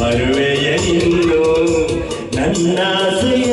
ಬರುವೆಯ ನಿನ್ನು ನನ್ನಾಸೆಯ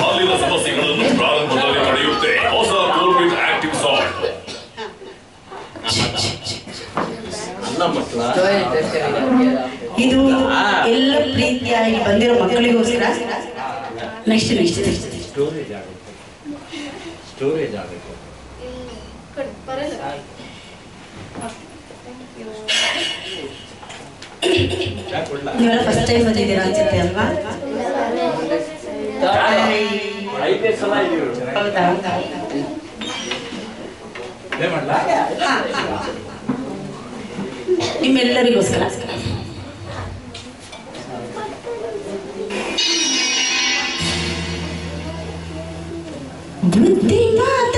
ಹಾಲಿನ ಸಮಸ್ಯೆಗಳನ್ನು ಪ್ರಾರಂಭದಲ್ಲಿ ಪಡೆಯುತ್ತೆ ಹೊಸ ಕೋಲ್ಬಿಟ್ ಆಕ್ಟಿವ್ ಸಾಲ್ಟ್ ಇದು ಎಲ್ಲ ಪ್ರೀತಿಯಾಗಿ ಬಂದಿರೋ ಮಕ್ಕಳಿಗೋಸ್ಕರ. ನೆಕ್ಸ್ಟ್ ನೆಕ್ಸ್ಟ್ ನೆಕ್ಸ್ಟ್ ಸ್ಟೋರೇಜ್ ಆಗುತ್ತೆ. ಸ್ಟೋರೇಜ್ ಆಗುತ್ತೆ. ಬರಲ್ಲ. ಇವರು ಫಸ್ಟ್ ಟೈಮ್ ಬಂದಿದ್ದೀರಾ ಅನ್ಸುತ್ತೆ ಅಲ್ವಾ ಹೌದಾ ನಿಮ್ಮೆಲ್ಲರಿಗೋಸ್ಕರ ದುಡ್ಡಿನಾದ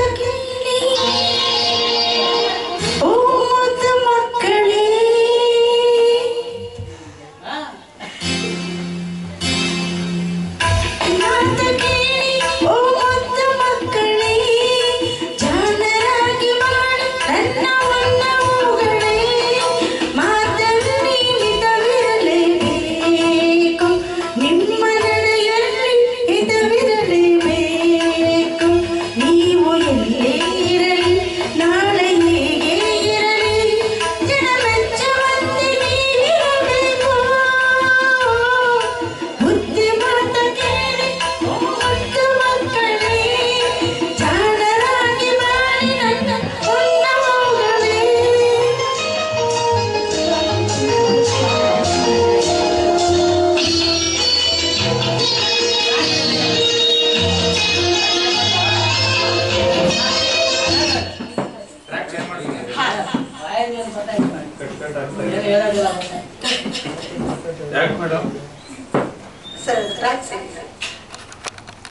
ಕಟ್ ಆಗ್ತಾ. ಯಾಕೆ ಮೇಡಮ್ ಸರ್ ಟ್ರ್ಯಾಕ್